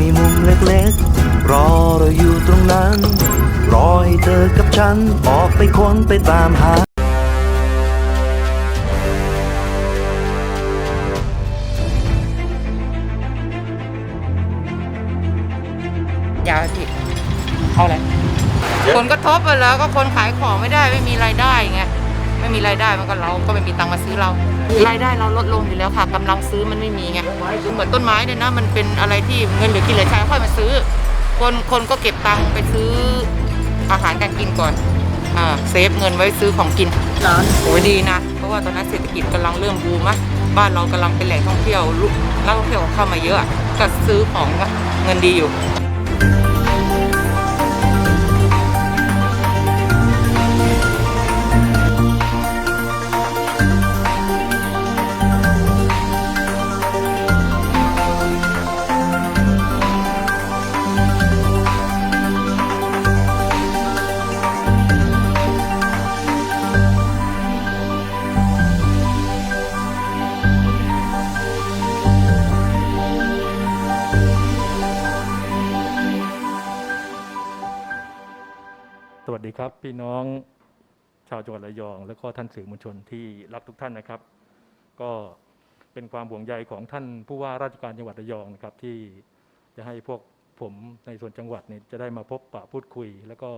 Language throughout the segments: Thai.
มีมุมเล็กๆ รอเราอยู่ตรงนั้น รอให้เธอกับฉัน ออกไปค้นไปตามหายาวพี่เอาอะไรผลกระทบไปแล้วก็คนขายของไม่ได้ไม่มีรายได้ไง ไม่มีรายได้มันก็เราก็ไม่มีตังค์มาซื้อเรา รายได้เราลดลงอยู่แล้วค่ะกำลังซื้อมันไม่มีไงเหมือนต้นไม้เนี่ยนะมันเป็นอะไรที่เงินเหลือกินเหลือใช้ค่อยมาซื้อ คนคนก็เก็บตังค์ไปซื้ออาหารการกินก่อนอ่าเซฟเงินไว้ซื้อของกินโอ้ยดีนะ เพราะว่าตอนนั้นเศรษฐกิจกำลังเริ่มบูมอะบ้านเรากำลังเป็นแหล่งท่องเที่ยวลุนักท่องเที่ยวเข้ามาเยอะก็ซื้อของเงินดีอยู่ สวัสดีครับ พี่น้องชาวจังหวัดระยอง และก็ท่านสื่อมวลชนที่รักทุกท่านนะครับ ก็เป็นความห่วงใยของท่านผู้ว่าราชการจังหวัดระยองนะครับ ที่จะให้พวกผมในส่วนจังหวัดเนี่ยจะได้มาพบปะพูดคุย แล้วก็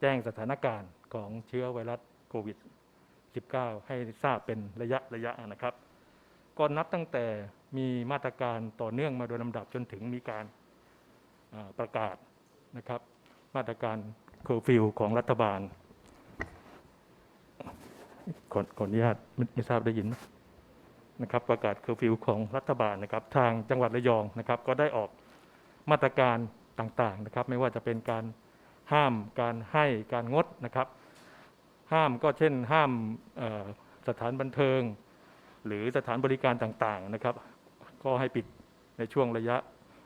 แจ้งสถานการณ์ของเชื้อไวรัสโควิด 19 ให้ทราบเป็นระยะระยะนะครับ ก็นับตั้งแต่มีมาตรการต่อเนื่องมาโดยลำดับจนถึงมีการประกาศนะครับ มาตรการ เคอร์ฟิวของรัฐบาลขอขออนุญาตไม่ทราบได้ยินนะครับประกาศเคอร์ฟิวของรัฐบาลนะครับ ทางจังหวัดระยองนะครับ ก็ได้ออกมาตรการต่างๆนะครับ ไม่ว่าจะเป็นการห้ามการให้การงดนะครับ ห้ามก็เช่นห้ามสถานบันเทิง หรือสถานบริการต่างๆนะครับ ก็ให้ปิดในช่วงระยะ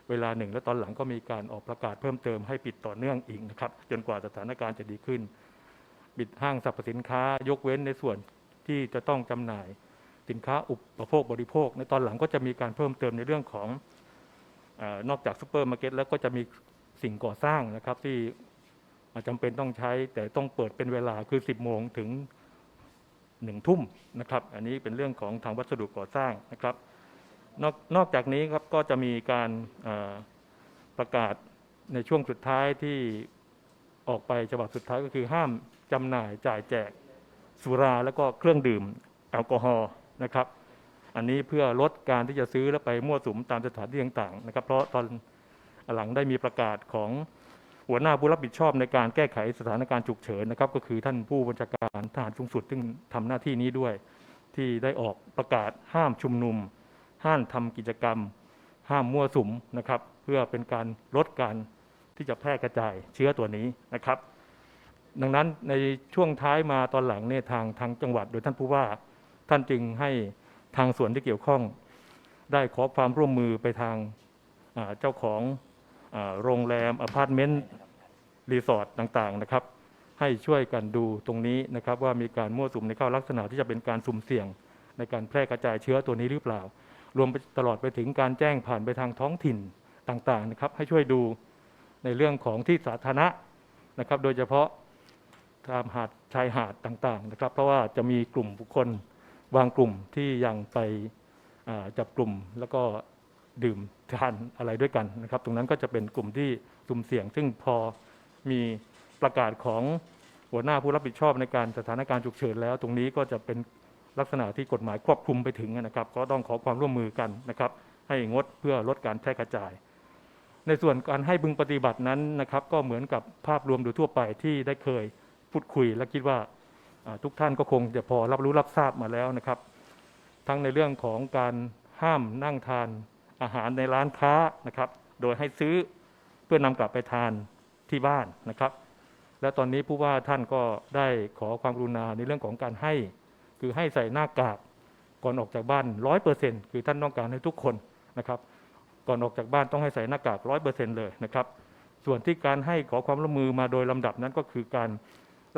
เวลาหนึ่ง และตอนหลังก็มีการออกประกาศเพิ่มเติมให้ปิดต่อเนื่องอีกนะครับ จนกว่าสถานการณ์จะดีขึ้น ปิดห้างสรรพสินค้ายกเว้นในส่วนที่จะต้องจำหน่าย สินค้าอุปโภคบริโภค ในตอนหลังก็จะมีการเพิ่มเติมในเรื่องของอนอกจากซูเปอร์มาร์เก็ตแล้วก็จะมีสิ่งก่อสร้างนะครับที่จำเป็นต้องใช้แต่ต้องเปิดเป็นเวลาคือ 10 โมงถึงหนึ่งทุ่มนะครับ อันนี้เป็นเรื่องของทางวัสดุก่อสร้างนะครับ นอกนอกจากนี้ครับก็จะมีการประกาศในช่วงสุดท้ายที่ออกไปฉบับสุดท้ายก็คือห้ามจำหน่ายจ่ายแจกสุราแล้วก็เครื่องดื่มแอลกอฮอล์นะครับ อันนี้เพื่อลดการที่จะซื้อแล้วไปมั่วสุมตามสถานที่ต่างๆนะครับ เพราะตอนหลังได้มีประกาศของหัวหน้าผู้รับผิดชอบในการแก้ไขสถานการณ์ฉุกเฉินนะครับ ก็คือท่านผู้บัญชาการทหารสูงสุดซึ่งทำหน้าที่นี้ด้วย ที่ได้ออกประกาศห้ามชุมนุม ห้ามทำกิจกรรม ห้ามมั่วสุมนะครับ เพื่อเป็นการลดการที่จะแพร่กระจายเชื้อตัวนี้นะครับ ดังนั้นในช่วงท้ายมาตอนหลังเนี่ยทางทางจังหวัด โดยท่านผู้ว่าท่านจึงให้ทางส่วนที่เกี่ยวข้อง ได้ขอความร่วมมือไปทางเจ้าของอโรงแรมอพาร์ตเมนต์รีสอร์ทต่างๆนะครับ ให้ช่วยกันดูตรงนี้นะครับ ว่ามีการมั่วสุมในเข้าลักษณะที่จะเป็นการสุ่มเสี่ยงในการแพร่กระจายเชื้อตัวนี้หรือเปล่า รวมไปตลอดไปถึงการแจ้งผ่านไปทางท้องถิ่นต่างๆนะครับ ให้ช่วยดูในเรื่องของที่สาธารณะนะครับ โดยเฉพาะตามหาดชายหาดต่างๆนะครับ เพราะว่าจะมีกลุ่มบุคคลบางกลุ่มที่ยังไปจับกลุ่มแล้วก็ดื่มทานอะไรด้วยกันนะครับ ตรงนั้นก็จะเป็นกลุ่มที่สุ่มเสี่ยง ซึ่งพอมีประกาศของหัวหน้าผู้รับผิดชอบในการสถานการณ์ฉุกเฉินแล้ว ตรงนี้ก็จะเป็น ลักษณะที่กฎหมายควบคุมไปถึงนะครับ ก็ต้องขอความร่วมมือกันนะครับ ให้งดเพื่อลดการแพร่กระจาย ในส่วนการให้บึงปฏิบัตินั้นนะครับ ก็เหมือนกับภาพรวมโดยทั่วไปที่ได้เคยพูดคุย และคิดว่าทุกท่านก็คงจะพอรับรู้รับทราบมาแล้วนะครับ ทั้งในเรื่องของการห้ามนั่งทานอาหารในร้านค้านะครับ โดยให้ซื้อเพื่อนำกลับไปทานที่บ้านนะครับ และตอนนี้ผู้ว่าท่านก็ได้ขอความกรุณาในเรื่องของการให้ คือให้ใส่หน้ากากก่อนออกจากบ้านร้อยเปอร์เซ็นคือท่านต้องการให้ทุกคนนะครับ ก่อนออกจากบ้านต้องให้ใส่หน้ากากร้อยเปอร์เซ็นเลยนะครับ ส่วนที่การให้ขอความร่วมมือมาโดยลำดับนั้นก็คือการ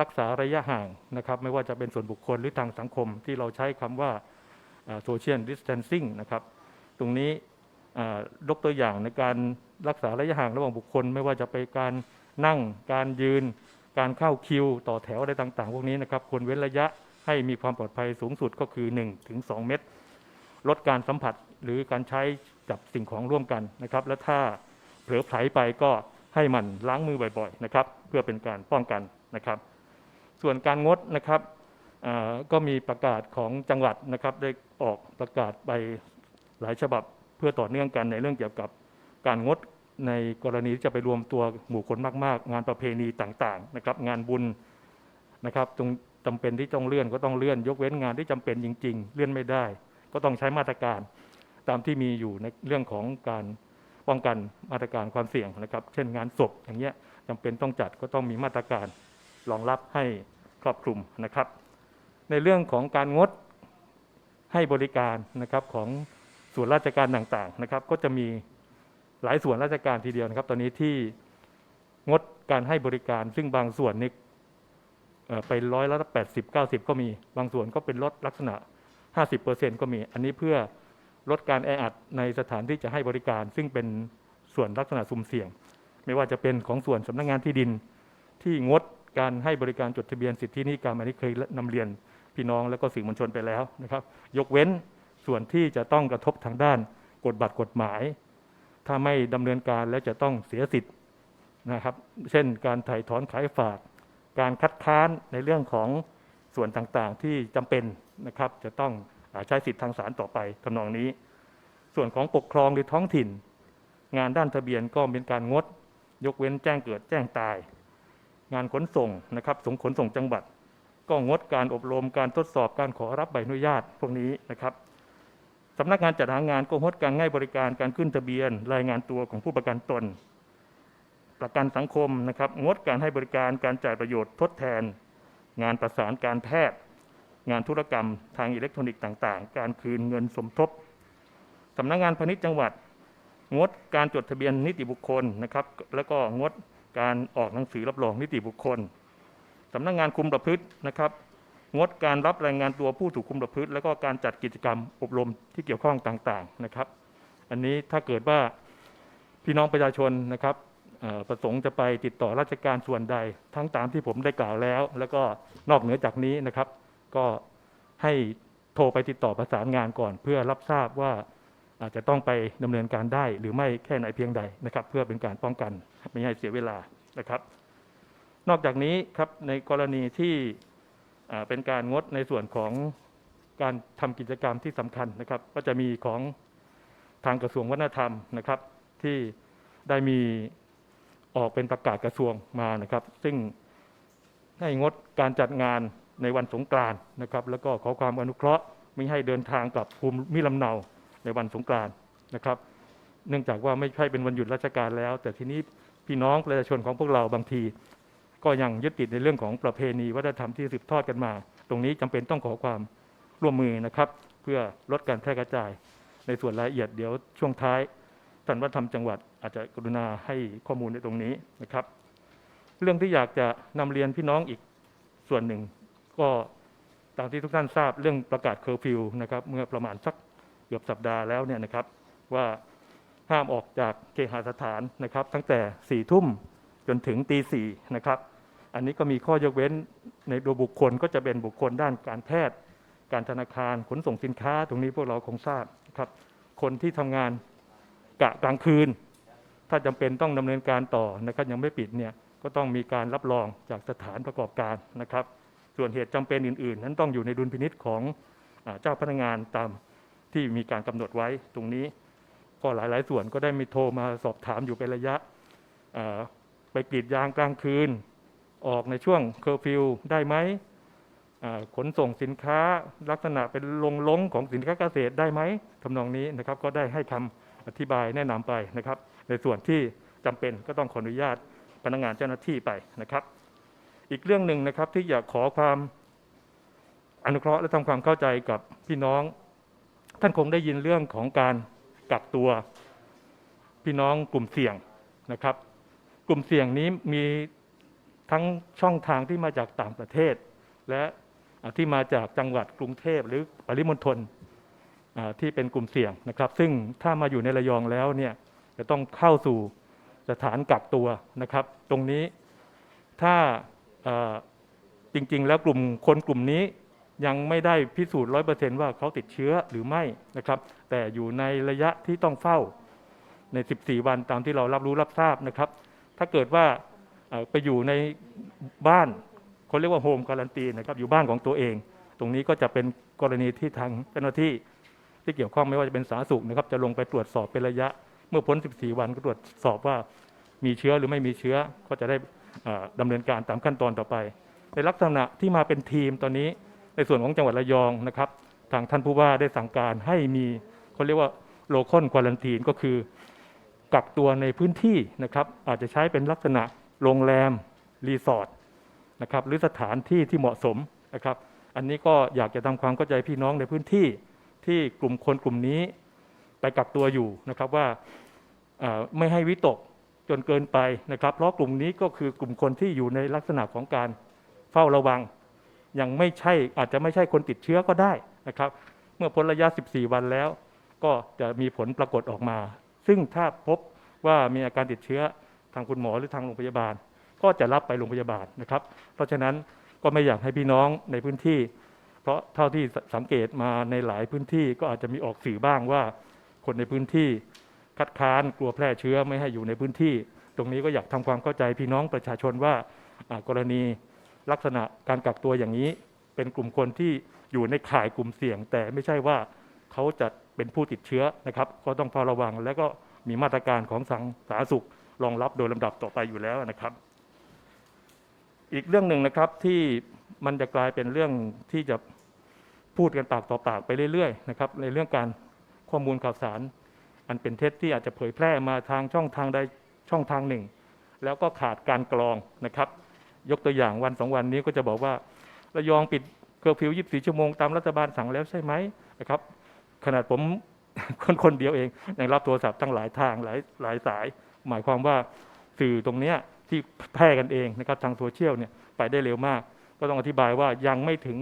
รักษาระยะห่างนะครับ ไม่ว่าจะเป็นส่วนบุคคลหรือทางสังคมที่เราใช้คำว่าโซเชียลดิส a ทนซิ่งนะครับ ตรงนี้ยกตัวอย่างในการรักษาระยะห่างระหว่างบุคคล ไม่ว่าจะไปการนั่งการยืน การเข้าคิวต่อแถวอะไรต่างๆ พวกนี้นะครับควรเว้นระยะให้มีความปลอดภัยสูงสุดก็คือ1ถึง2เมตร ลดการสัมผัสหรือการใช้จับสิ่งของร่วมกันนะครับ และถ้าเผลอไผลไปก็ให้มันล้างมือบ่อยๆนะครับ เพื่อเป็นการป้องกันนะครับ ส่วนการงดนะครับก็มีประกาศของจังหวัดนะครับ ได้ออกประกาศไปหลายฉบับเพื่อต่อเนื่องกันในเรื่องเกี่ยวกับการงด ในกรณีที่จะไปรวมตัวหมู่คนมากๆ งานประเพณีต่างๆนะครับ งานบุญนะครับตรงจำเป็นที่ต้องเลื่อนก็ต้องเลื่อน ยกเว้นงานที่จำเป็นจริง ๆ เลื่อนไม่ได้ ก็ต้องใช้มาตรการตามที่มีอยู่ในเรื่องของการป้องกันมาตรการความเสี่ยงนะครับ เช่นงานศพอย่างเงี้ยจำเป็นต้องจัดก็ต้องมีมาตรการรองรับให้ครอบคลุมนะครับ ในเรื่องของการงดให้บริการนะครับของส่วนราชการต่างๆนะครับ ก็จะมี หลายส่วนราชการทีเดียวนะครับ ตอนนี้ที่งดการให้บริการ ซึ่งบางส่วนนี่ไปร้อยละแปดสิบเก้าสิบก็มี บางส่วนก็เป็นลดลักษณะ50%ก็มี อันนี้เพื่อลดการแออัดในสถานที่จะให้บริการ ซึ่งเป็นส่วนลักษณะสุ่มเสี่ยง ไม่ว่าจะเป็นของส่วนสำนักงานที่ดิน ที่งดการให้บริการจดทะเบียนสิทธินิกรรมอันนี้เคยนำเรียนพี่น้องและก็สื่อมวลชนไปแล้วนะครับ ยกเว้นส่วนที่จะต้องกระทบทางด้านกฎบัตรกฎหมาย ถ้าไม่ดำเนินการแล้วจะต้องเสียสิทธิ์นะครับ เช่นการถ่ายถอนขายฝาก การคัดค้านในเรื่องของส่วนต่างๆ ที่จำเป็นนะครับ จะต้องใช้สิทธิ์ทางศาลต่อไปทำนองนี้ ส่วนของปกครองหรือท้องถิ่น งานด้านทะเบียนก็เป็นการงด ยกเว้นแจ้งเกิดแจ้งตาย งานขนส่งนะครับสงขนส่งจังหวัด ก็งดการอบรมการทดสอบการขอรับใบอนุญาตพวกนี้นะครับ สำนักงานจัดหางานก็งดการให้บริการการขึ้นทะเบียน รายงานตัวของผู้ประกันตน ประกันสังคมนะครับงดการให้บริการการจ่ายประโยชน์ทดแทน งานประสานการแพทย์ งานธุรกรรมทางอิเล็กทรอนิกส์ต่างๆ การคืนเงินสมทบสำนักงานพาณิชย์จังหวัด งดการจดทะเบียนนิติบุคคลนะครับแล้วก็งดการออกหนังสือรับรองนิติบุคคลสำนักงานคุมประพฤตินะครับ งดการรับรายงานตัวผู้ถูกคุมประพฤติ แล้วก็การจัดกิจกรรมอบรมที่เกี่ยวข้องต่างๆนะครับ อันนี้ถ้าเกิดว่าพี่น้องประชาชนนะครับประสงค์จะไปติดต่อราชการส่วนใด ทั้งตามที่ผมได้กล่าวแล้ว แล้วก็นอกเหนือจากนี้นะครับ ก็ให้โทรไปติดต่อประสานงานก่อน เพื่อรับทราบว่าอาจจะต้องไปดำเนินการได้ หรือไม่แค่ไหนเพียงใดนะครับ เพื่อเป็นการป้องกันไม่ให้เสียเวลานะครับ นอกจากนี้ครับในกรณีที่ เป็นการงดในส่วนของการทำกิจกรรมที่สำคัญนะครับ ก็จะมีของทางกระทรวงวัฒนธรรมนะครับ ที่ได้มีออกเป็นประกาศกระทรวงมานะครับ ซึ่งให้งดการจัดงานในวันสงกรานนะครับ แล้วก็ขอความอนุเคราะห์ไม่ให้เดินทางกลับภูมิลำเนาในวันสงกรานนะครับ เนื่องจากว่าไม่ใช่เป็นวันหยุดราชการแล้ว แต่ทีนี้พี่น้องประชาชนของพวกเราบางที ก็ยังยึดติดในเรื่องของประเพณีวัฒนธรรมที่สืบทอดกันมา ตรงนี้จำเป็นต้องขอความร่วมมือนะครับ เพื่อลดการแพร่กระจาย ในส่วนรายละเอียดเดี๋ยวช่วงท้ายท่านวัฒนธรรมจังหวัดอาจจะกรุณาให้ข้อมูลในตรงนี้นะครับ เรื่องที่อยากจะนำเรียนพี่น้องอีกส่วนหนึ่ง ก็ตามที่ทุกท่านทราบเรื่องประกาศเคอร์ฟิวนะครับเมื่อประมาณสักเกือบสัปดาห์แล้วเนี่ยนะครับว่าห้ามออกจากเคหสถานนะครับ ตั้งแต่สี่ทุ่มจนถึงตีสี่นะครับ อันนี้ก็มีข้อยกเว้นในตัวบุคคลก็จะเป็นบุคคลด้านการแพทย์ การธนาคารขนส่งสินค้า ตรงนี้พวกเราคงทราบครับคนที่ทำงานกะกลางคืน ถ้าจำเป็นต้องดำเนินการต่อนะครับยังไม่ปิดเนี่ยก็ต้องมีการรับรองจากสถานประกอบการนะครับ ส่วนเหตุจำเป็นอื่น ๆ นั้นต้องอยู่ในดุลพินิษของเจ้าพนักงานตามที่มีการกำหนดไว้ตรงนี้ ก็หลาย ๆ ส่วนก็ได้มีโทรมาสอบถามอยู่เป็นระยะไปกรีดยางกลางคืน ออกในช่วงเคอร์ฟิวได้ไหมขนส่งสินค้าลักษณะเป็นลงล้งของสินค้าเกษตรได้ไหมทำนองนี้นะครับก็ได้ให้คำอธิบายแนะนำไปนะครับ ในส่วนที่จำเป็นก็ต้องขออนุญาตพนักงานเจ้าหน้าที่ไปนะครับ อีกเรื่องหนึ่งนะครับที่อยากขอความอนุเคราะห์และทำความเข้าใจกับพี่น้อง ท่านคงได้ยินเรื่องของการกักตัวพี่น้องกลุ่มเสี่ยงนะครับ กลุ่มเสี่ยงนี้มี ทั้งช่องทางที่มาจากต่างประเทศ และที่มาจากจังหวัดกรุงเทพหรือปริมณฑลที่เป็นกลุ่มเสี่ยงนะครับ ซึ่งถ้ามาอยู่ในระยองแล้วเนี่ยจะต้องเข้าสู่สถานกักตัวนะครับ ตรงนี้ถ้าจริงๆ แล้วกลุ่มคนกลุ่มนี้ยังไม่ได้พิสูจน์ร้อยเปอร์เซนต์ว่าเขาติดเชื้อหรือไม่นะครับ แต่อยู่ในระยะที่ต้องเฝ้าใน 14 วันตามที่เรารับรู้รับทราบนะครับ ถ้าเกิดว่า ไปอยู่ในบ้านเขาเรียกว่าโฮมการันตีนะครับอยู่บ้านของตัวเอง ตรงนี้ก็จะเป็นกรณีที่ทางเจ้าหน้าที่ที่เกี่ยวข้องไม่ว่าจะเป็นสาธารณสุขนะครับ จะลงไปตรวจสอบเป็นระยะ เมื่อพ้น 14 วันก็ตรวจสอบว่ามีเชื้อหรือไม่มีเชื้อก็จะได้เอ่อดำเนินการตามขั้นตอนต่อไป ในลักษณะที่มาเป็นทีมตอนนี้ในส่วนของจังหวัดระยองนะครับทางท่านผู้ว่าได้สั่งการให้มีเขาเรียกว่าโลคอนควอลันทีนก็คือกักตัวในพื้นที่นะครับ อาจจะใช้เป็นลักษณะ โรงแรม รีสอร์ทนะครับหรือสถานที่ที่เหมาะสมนะครับ อันนี้ก็อยากจะทำความเข้าใจพี่น้องในพื้นที่ที่กลุ่มคนกลุ่มนี้ไปกักตัวอยู่นะครับว่าไม่ให้วิตกจนเกินไปนะครับ เพราะกลุ่มนี้ก็คือกลุ่มคนที่อยู่ในลักษณะของการเฝ้าระวัง ยังไม่ใช่อาจจะไม่ใช่คนติดเชื้อก็ได้นะครับ เมื่อพ้นระยะ 14 วันแล้ว ก็จะมีผลปรากฏออกมา ซึ่งถ้าพบว่ามีอาการติดเชื้อ ทางคุณหมอหรือทางโรงพยาบาล ก็จะรับไปโรงพยาบาลนะครับ เพราะฉะนั้นก็ไม่อยากให้พี่น้องในพื้นที่ เพราะเท่าที่สังเกตมาในหลายพื้นที่ก็อาจจะมีออกสื่อบ้างว่า คนในพื้นที่คัดค้านกลัวแพร่เชื้อไม่ให้อยู่ในพื้นที่ ตรงนี้ก็อยากทำความเข้าใจพี่น้องประชาชนว่าอ่ากรณีลักษณะการกักตัวอย่างนี้เป็นกลุ่มคนที่อยู่ในข่ายกลุ่มเสี่ยง แต่ไม่ใช่ว่าเขาจะเป็นผู้ติดเชื้อนะครับ ก็ต้องเฝ้าระวัง และก็มีมาตรการของสังสาธารณสุข รองรับโดยลำดับต่อไปอยู่แล้วนะครับ อีกเรื่องหนึ่งนะครับที่มันจะกลายเป็นเรื่องที่จะพูดกันปากต่อปากไปเรื่อยๆนะครับในเรื่องการข้อมูลข่าวสาร อันเป็นเท็จที่อาจจะเผยแพร่มาทางช่องทางใดช่องทางหนึ่ง แล้วก็ขาดการกรองนะครับ ยกตัวอย่างวันสองวันนี้ก็จะบอกว่าระยองปิดเคอร์ฟิว 24 ชั่วโมงตามรัฐบาลสั่งแล้วใช่ไหมนะครับ ขนาดผมคนคนเดียวเองยังรับโทรศัพท์ตั้งหลายทางหลายหลายสาย หมายความว่าสื่อตรงนี้ที่แพร่กันเองนะครับทางโซเชียลเนี่ยไปได้เร็วมาก ก็ต้องอธิบายว่ายังไม่ถึง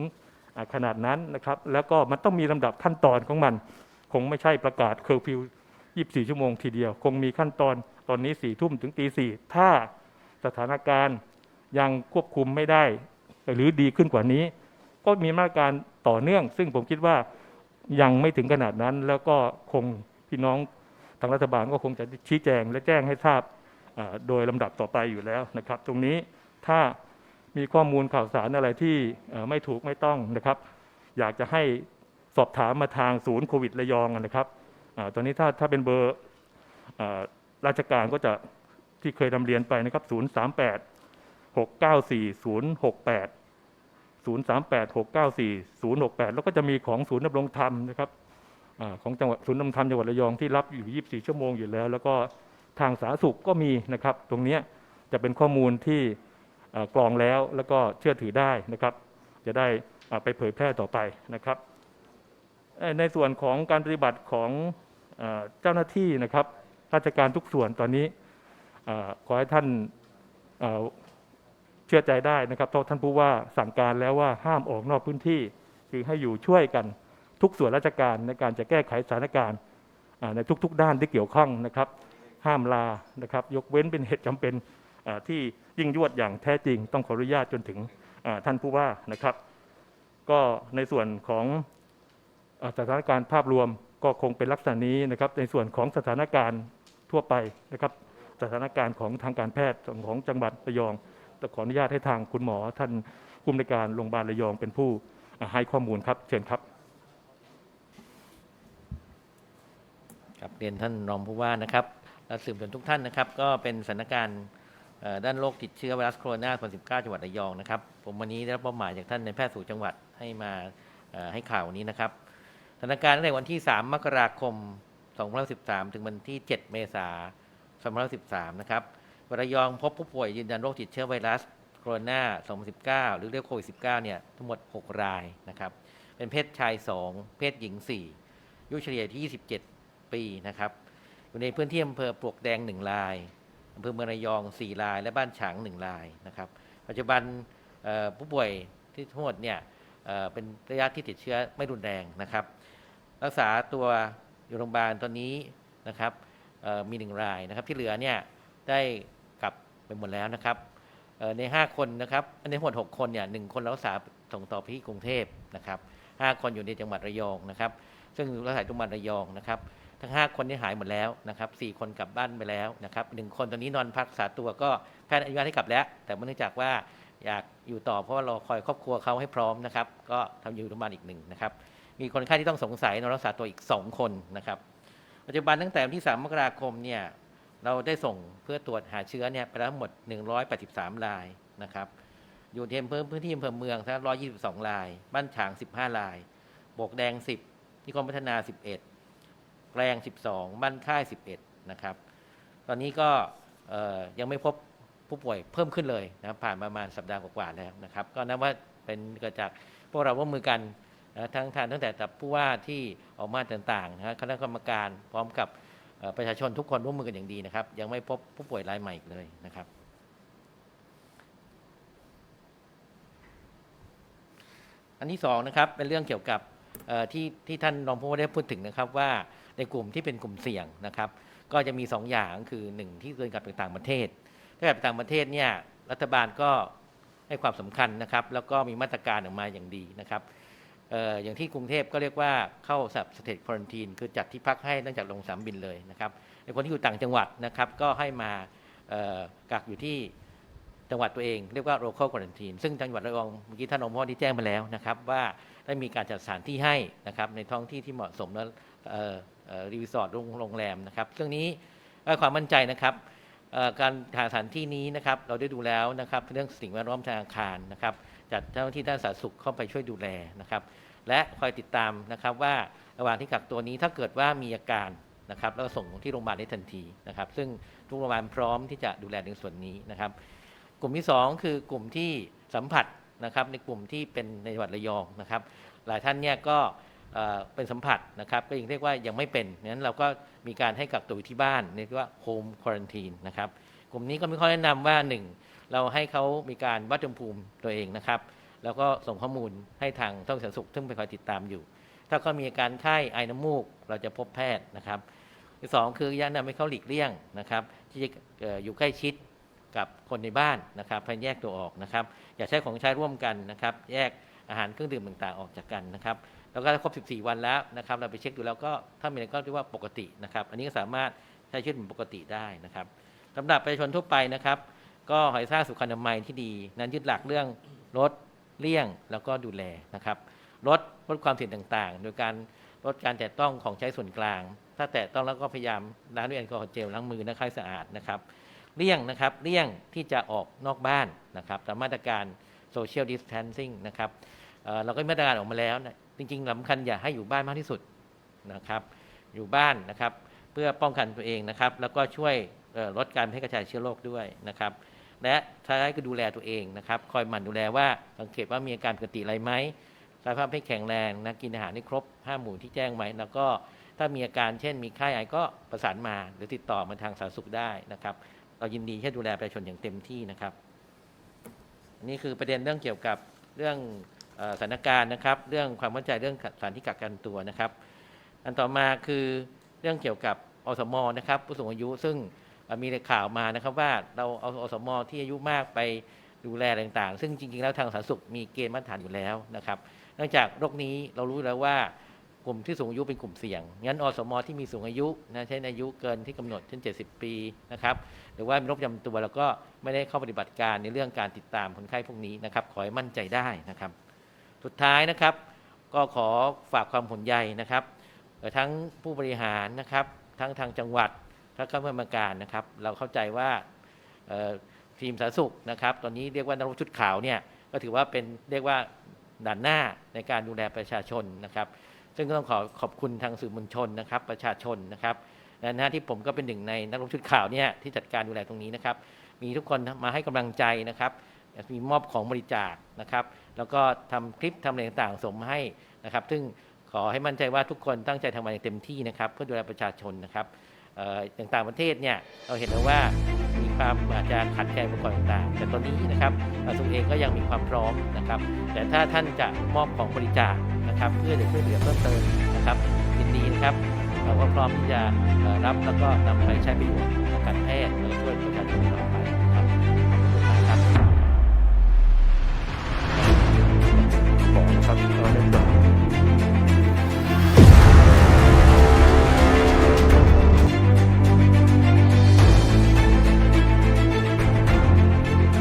ขนาดนั้นนะครับ แล้วก็มันต้องมีลำดับขั้นตอนของมัน คงไม่ใช่ประกาศเคอร์ฟิว 24 ชั่วโมงทีเดียว คงมีขั้นตอนตอนนี้4ี่ทุ่มถึงตีสี่ถ้าสถานการณ์ยังควบคุมไม่ได้ หรือดีขึ้นกว่านี้ ก็มีมาตรการต่อเนื่อง ซึ่งผมคิดว่ายังไม่ถึงขนาดนั้น แล้วก็คงพี่น้องางรัฐบาลก็คงจะชี้แจงและแจ้งให้ทราบโดยลำดับต่อไปอยู่แล้วนะครับ ตรงนี้ถ้ามีข้อมูลข่าวสารอะไรที่ไม่ถูกไม่ต้องนะครับ อยากจะให้สอบถามมาทางศูนย์โควิดระยองนะครับอตอนนี้ถ้าถ้าเป็นเบอร์ราชการก็จะที่เคยนำเรียนไปนะครับ 038 694 068 038 694 068 แล้วก็จะมีของศูนย์ดำรงธรรมนะครับ ของจังหวัดศูนย์ดำธรรมจังหวัดระยองที่รับอยู่ 24 ชั่วโมงอยู่แล้ว แล้วก็ทางสาธารณสุขก็มีนะครับ ตรงนี้จะเป็นข้อมูลที่กรองแล้วแล้วก็เชื่อถือได้นะครับ จะได้ไปเผยแพร่ต่อไปนะครับ ในส่วนของการปฏิบัติของเจ้าหน้าที่นะครับ ราชการทุกส่วนตอนนี้ขอให้ท่านเชื่อใจได้นะครับเพราะท่านผู้ว่าสั่งการแล้วว่าห้ามออกนอกพื้นที่ คือให้อยู่ช่วยกัน ทุกส่วนราชการในการจะแก้ไขสถานการณ์ในทุกๆ ด้านที่เกี่ยวข้องนะครับ ห้ามลานะครับ ยกเว้นเป็นเหตุจำเป็นที่ยิ่งยวดอย่างแท้จริง ต้องขออนุญาตจนถึงท่านผู้ว่านะครับ ก็ในส่วนของสถานการณ์ภาพรวมก็คงเป็นลักษณะนี้นะครับ ในส่วนของสถานการณ์ทั่วไปนะครับ สถานการณ์ของทางการแพทย์ของจังหวัดระยองแต่ขออนุญาตให้ทางคุณหมอท่านผู้อำนวยการโรงพยาบาลระยองเป็นผู้ให้ข้อมูลครับ เชิญครับับเรียนท่านรองผู้ว่านะครับและสื่อมวลชนทุกท่านนะครับ ก็เป็นสถานการณ์ด้านโรคติดเชื้อไวรัสโคโรนา2019 จังหวัดระยองนะครับ ผมวันนี้ได้รับมอบหมายจากท่านในแพทย์สู่จังหวัดให้มาให้ข่าวนนี้นะครับสถานการณ์ตั้งแต่วันที่ 3 มกราคม 2013 ถึงวันที่ 7 เมษายน 2013 นะครับระยองพบผู้ป่วยยืนยันโรคติดเชื้อไวรัสโคโรนา2019 หรือเรียกโควิด 19 เนี่ยทั้งหมด 6 รายนะครับ เป็นเพศชาย 2 เพศหญิง 4 อายุเฉลี่ยที่ 27 ปีนะครับอยู่ในพื้นที่อำเภอปลวกแดง 1 รายอำเภอเมืองระยอง 4 ราย และบ้านฉาง 1 รายนะครับ ปัจจุบันผู้ป่วยที่ทั้งหมดเนี่ยเเป็นระยะที่ติดเชื้อไม่รุนแรงนะครับ รักษาตัวอยู่โรงพยาบาลตอนนี้นะครับมีหนึ่งรายนะครับที่เหลือเนี่ยได้กลับไปหมดแล้วนะครับเอ่อใน 5 คนนะครับในทั้งหมด6คนเนี่ยหนึ่งคนรักษาส่งต่อไปที่กรุงเทพนะครับห้าคนอยู่ในจังหวัดระยองนะครับ ซึ่งรักษาจังหวัดระยองนะครับ ทั้ง 5 คนที่หายหมดแล้วนะครับสคนกลับบ้านไปแล้วนะครับหนึ่งคนตอนนี้นอนพักรักษาตัวก็แพทย์อนุญาตให้กลับแล้ว แต่เนื่องจากว่าอยากอยู่ต่อเพราะว่าเราคอยครอบครัวเขาให้พร้อมนะครับก็ทำอยู่โรงพยาบาลอีกหนึ่งนะครับมีคนไข้ที่ต้องสงสัยนอนรักษาตัวอีก 2 คนนะครับปัจจุบันตั้งแต่วันที่ 3 มกราคมเนี่ยเราได้ส่งเพื่อตรวจหาเชื้อเนี่ยไปแล้วทั้งหมด 183 รายนะครับอยู่ที่อำเภอพื้นที่อำเภอเมืองทั้ง122 ราย บ้านฉาง 15 รายโบกแดง 10นิคมพัฒนา 11 แกลง12 บ้านค่าย 11 นะครับ ตอนนี้ก็ยังไม่พบผู้ป่วยเพิ่มขึ้นเลยนะครับผ่านประมาณสัปดาห์กว่าๆแล้วนะครับ ก็นับว่าเป็นเกิดจากพวกเราร่วมมือกันนะทั้งทานตั้งแต่จากผู้ว่าที่ออกมาต่างๆนะคณะกรรมการพร้อมกับประชาชนทุกคนร่วมมือกันอย่างดีนะครับ ยังไม่พบผู้ป่วยรายใหม่อีกเลยนะครับอันที่สองนะครับเป็นเรื่องเกี่ยวกับ ที่ที่ท่านรองผู้ว่าได้พูดถึงนะครับว่าในกลุ่มที่เป็นกลุ่มเสี่ยงนะครับ ก็จะมี 2 อย่างคือ 1 ที่เดินกลับไปต่างประเทศ ถ้ากลับไปต่างประเทศเนี่ยรัฐบาลก็ให้ความสำคัญนะครับ แล้วก็มีมาตรการออกมาอย่างดีนะครับออย่างที่กรุงเทพก็เรียกว่าเข้าสับสเตทควอนตีนคือจัดที่พักให้ตั้งจากลงสามบินเลยนะครับในคนที่อยู่ต่างจังหวัดนะครับ ก็ให้มากักอยู่ที่ จังหวัดตัวเองเรียกว่า local quarantine ซึ่งจังหวัดระยองเมื่อกี้ท่านรองพ่อที่แจ้งมาแล้วนะครับว่าได้มีการจัดสถานที่ให้นะครับในท้องที่ที่เหมาะสมแล้วรีสอร์ทโรงแรมนะครับเรื่องนี้ความมั่นใจนะครับการหาสถานที่นี้นะครับเราได้ดูแล้วนะครับเรื่องสิ่งแวดล้อมทางอาคารนะครับจัดเจ้าหน้าที่ด้านสาธารณสุขเข้าไปช่วยดูแลนะครับและคอยติดตามนะครับว่าระหว่างที่กักตัวนี้ถ้าเกิดว่ามีอาการนะครับแล้วก็ส่งที่โรงพยาบาลได้ทันทีนะครับ ซึ่งทุกโรงพยาบาลพร้อมที่จะดูแลในส่วนนี้นะครับ กลุ่มที่ 2 คือกลุ่มที่สัมผัสนะครับในกลุ่มที่เป็นในจังหวัดระยองนะครับ หลายท่านเนี่ยก็เป็นสัมผัสนะครับก็ยังเรียกว่ายังไม่เป็นนั้นเราก็มีการให้กักตัวที่บ้านเรียกว่าโฮมควอนตีนนะครับกลุ่มนี้ก็มีข้อแนะนำว่า 1 เราให้เขามีการวัดอุณหภูมิตัวเองนะครับ แล้วก็ส่งข้อมูลให้ทางท้องสาธารณสุขซึ่งไปคอยติดตามอยู่ ถ้าเขามีอาการไข้ไอน้ำมูก เราจะพบแพทย์นะครับสองคือแนะนำให้เขาหลีกเลี่ยงนะครับที่จะอยู่ใกล้ชิด กับคนในบ้านนะครับพยายามแยกตัวออกนะครับ อย่าใช้ของใช้ร่วมกันนะครับ แยกอาหารเครื่องดื่มต่างๆออกจากกันนะครับแล้วก็ถ้าครบ 14 วันแล้วนะครับ เราไปเช็คดูแล้วก็ถ้ามีอะไรก็เรียกว่าปกตินะครับ อันนี้ก็สามารถใช้ชีวิตเหมือนปกติได้นะครับสำหรับประชาชนทั่วไปนะครับ ก็ขอให้สร้างสุขอนามัยที่ดี นั้นยึดหลักเรื่องลดเลี่ยงแล้วก็ดูแลนะครับลดลดความเสี่ยงต่างๆ โดยการลดการแตะต้องของใช้ส่วนกลาง ถ้าแตะต้องแล้วก็พยายามล้างด้วยแอลกอฮอล์เจลล้างมือนะให้สะอาดนะครับ เลี่ยงนะครับเลี่ยงที่จะออกนอกบ้านนะครับตามมาตรการ social distancing นะครับเเราก็มีมาตรการออกมาแล้วนะจริงๆสำคัญอย่าให้อยู่บ้านมากที่สุดนะครับ อยู่บ้านนะครับ เพื่อป้องกันตัวเองนะครับ แล้วก็ช่วยลดการแพร่กระจายเชื้อโรคด้วยนะครับ และท้ายก็ดูแลตัวเองนะครับ คอยหมั่นดูแลว่าสังเกตว่ามีอาการปกติอะไรไหมสภาพให้แข็งแรงนะกินอาหารให้ครบห้าหมู่ที่แจ้งไว้แล้วก็ถ้ามีอาการเช่นมีไข้ไอก็ประสานมาหรือติดต่อมาทางสาธารณสุขได้นะครับ เรายินดีที่ดูแลประชาชนอย่างเต็มที่นะครับอันนี้คือประเด็นเรื่องเกี่ยวกับเรื่องสถานการณ์นะครับ เรื่องความมั่นใจเรื่องสถานที่กักกันตัวนะครับ อันต่อมาคือเรื่องเกี่ยวกับอสมนะครับ ผู้สูงอายุซึ่งมีข่าวมานะครับว่าเราเอาอสมที่อายุมากไปดูแลต่างๆ ซึ่งจริงๆ แล้วทางสาธารณสุขมีเกณฑ์มาตรฐานอยู่แล้วนะครับเนื่องจากโรคนี้เรารู้แล้วว่ากลุ่มที่สูงอายุเป็นกลุ่มเสี่ยง งั้นอสมที่มีสูงอายุนะเช่นอายุเกินที่กำหนดเช่น 70 ปีนะครับ หรือว่ามีโรคประจำตัวแล้วก็ไม่ได้เข้าปฏิบัติการในเรื่องการติดตามคนไข้พวกนี้นะครับ ขอให้มั่นใจได้นะครับ สุดท้ายนะครับ ก็ขอฝากความห่วงใยนะครับทั้งผู้บริหารนะครับทั้งทางจังหวัดทั้งคณะกรรมการนะครับ เราเข้าใจว่าทีมสาธารณสุขนะครับ ตอนนี้เรียกว่านักชุดขาวเนี่ยก็ถือว่าเป็นเรียกว่าด่านหน้าในการดูแลประชาชนนะครับ ซึ่งก็ต้องขอขอบคุณทางสื่อมวลชนนะครับ ประชาชนนะครับ นหน้าที่ผมก็เป็นหนึ่งในนักรบชุดข่าวเนี่ยที่จัดการดูแลตรงนี้นะครับ มีทุกคนมาให้กำลังใจนะครับ มีมอบของบริจาคนะครับ แล้วก็ทำคลิปทำอะไรต่างๆส่งมาให้นะครับ ซึ่งขอให้มั่นใจว่าทุกคนตั้งใจทำงานอย่างเต็มที่นะครับ เพื่อดูแลประชาชนนะครับเอ่ออย่างต่างประเทศเนี่ยเราเห็นแล้วว่ามีความอาจจะขัดแคลนอุปกรณ์ต่างๆ แต่ตอนนี้นะครับกระทรวงเองก็ยังมีความพร้อมนะครับ แต่ถ้าท่านจะมอบของบริจาคนะครับ เพื่อจะช่วยเหลือเพิ่มเติมนะครับยินดีนะครับ เราก็พร้อมที่จะรับแล้วก็นำไปใช้ประโยชน์ทางการแพทย์แล้วช่วยประชาชนต่อไปนะครับขอบคุณมากครับของนะครับเอ่อในส่วน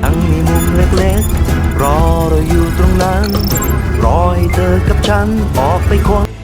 ยังมีมุมเล็กๆ รอเราอยู่ตรงนั้น รอให้เธอกับฉันออกไปคน